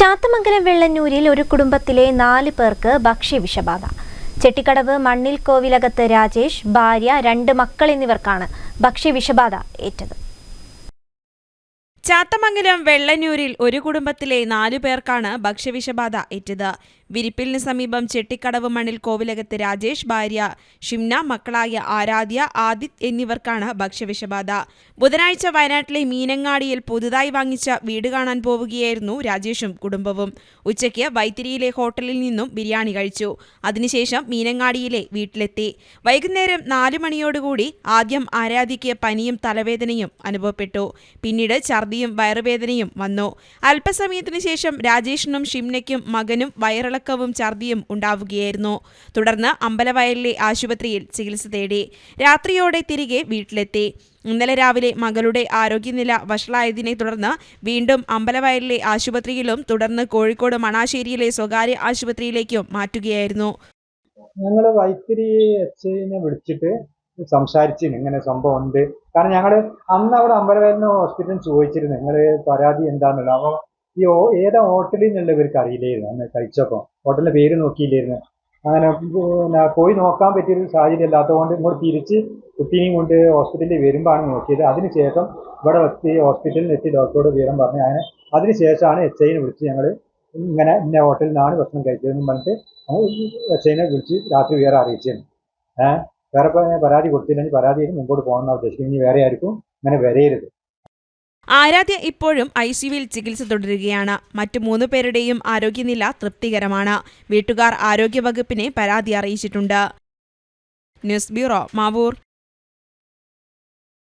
ചാത്തമംഗലം വെള്ളന്നൂരിൽ ഒരു കുടുംബത്തിലെ നാല് പേർക്ക് ഭക്ഷ്യവിഷബാധ. ചെട്ടിക്കടവ് മണ്ണിൽ കോവിലകത്ത് രാജേഷ് ഭാര്യ രണ്ട് മക്കൾ എന്നിവർക്കാണ് ഭക്ഷ്യവിഷബാധ ഏറ്റത്. ചാത്തമംഗലം വെള്ളന്നൂരിൽ ഒരു കുടുംബത്തിലെ നാലു പേർക്കാണ് ഭക്ഷ്യവിഷബാധ ഏറ്റത്. വിരിപ്പിലിന് സമീപം ചെട്ടിക്കടവ് മണ്ണിൽ കോവിലകത്ത് രാജേഷ് ഭാര്യ ഷിംന മക്കളായ ആരാധ്യ ആദിത് എന്നിവർക്കാണ് ഭക്ഷ്യവിഷബാധ. ബുധനാഴ്ച വയനാട്ടിലെ മീനങ്ങാടിയിൽ പുതുതായി വാങ്ങിച്ച വീട് കാണാൻ പോവുകയായിരുന്നു രാജേഷും കുടുംബവും. ഉച്ചയ്ക്ക് വൈത്തിരിയിലെ ഹോട്ടലിൽ നിന്നും ബിരിയാണി കഴിച്ചു. അതിനുശേഷം മീനങ്ങാടിയിലെ വീട്ടിലെത്തി. വൈകുന്നേരം നാലു മണിയോടുകൂടി ആദ്യം ആരാധ്യയ്ക്ക് പനിയും തലവേദനയും അനുഭവപ്പെട്ടു. പിന്നീട് ഛർദിയും വയറുവേദനയും വന്നു. അല്പസമയത്തിനു ശേഷം രാജേഷിനും ഷിംനയ്ക്കും മകനും വയറിളക്കവും ഛർദിയും ഉണ്ടാവുകയായിരുന്നു. തുടർന്ന് അമ്പലവയലിലെ ആശുപത്രിയിൽ ചികിത്സ തേടി രാത്രിയോടെ തിരികെ വീട്ടിലെത്തി. ഇന്നലെ രാവിലെ മകളുടെ ആരോഗ്യനില വഷളായതിനെ തുടർന്ന് വീണ്ടും അമ്പലവയലിലെ ആശുപത്രിയിലും തുടർന്ന് കോഴിക്കോട് മണാശ്ശേരിയിലെ സ്വകാര്യ ആശുപത്രിയിലേക്കും മാറ്റുകയായിരുന്നു. ഞങ്ങൾ വൈത്തിരി അച്ഛനെ വിളിച്ചിട്ട് സംസാരിച്ചു ഇങ്ങനെ സംഭവം ഉണ്ട്. കാരണം ഞങ്ങൾ അന്ന് അവിടെ അമ്പലവയലിന് ഹോസ്പിറ്റലിൽ ചോദിച്ചിരുന്നു നിങ്ങൾ പരാതി എന്താണെന്നുള്ളത് അപ്പോൾ ഈ ഓ- ഏതാ ഹോട്ടലിൽ നിന്നുള്ള ഇവർക്ക് അറിയില്ലായിരുന്നു. അന്ന് കഴിച്ചപ്പോൾ ഹോട്ടലിന്റെ പേര് നോക്കിയില്ലായിരുന്നു. അങ്ങനെ പോയി നോക്കാൻ പറ്റിയൊരു സാഹചര്യം ഇല്ലാത്തതുകൊണ്ട് ഇങ്ങോട്ട് തിരിച്ച് കുട്ടീനെയും കൊണ്ട് ഹോസ്പിറ്റലിൽ വരുമ്പോഴാണ് നോക്കിയത്. അതിനുശേഷം ഇവിടെ എത്തി ഹോസ്പിറ്റലിൽ എത്തി ഡോക്ടറോട് വിവരം പറഞ്ഞു അങ്ങനെ അതിനുശേഷമാണ് എച്ച് ഐനെ വിളിച്ച് ഞങ്ങൾ ഇങ്ങനെ ഇന്ന ഹോട്ടലിൽ നിന്നാണ് ഭക്ഷണം കഴിച്ചതെന്ന് പറഞ്ഞിട്ട് എച്ച് ഐനെ വിളിച്ച് രാത്രി വേറെ അറിയിച്ചാണ് ഏഹ് വേറെ പരാതി കൊടുത്തില്ലെങ്കിൽ പരാതിയിൽ മുമ്പോട്ട് പോകണമെന്നാണ് ഉദ്ദേശിക്കുന്നത്. ഇനി വേറെ ആയിരിക്കും ഇങ്ങനെ വരയരുത് ആരാധ്യ ഇപ്പോഴും ഐ സിയുവിൽ ചികിത്സ തുടരുകയാണ്. മറ്റു മൂന്ന് പേരുടെയും ആരോഗ്യനില തൃപ്തികരമാണ്. വീട്ടുകാർ ആരോഗ്യവകുപ്പിനെ പരാതി അറിയിച്ചിട്ടുണ്ട്. News bureau Mavoor.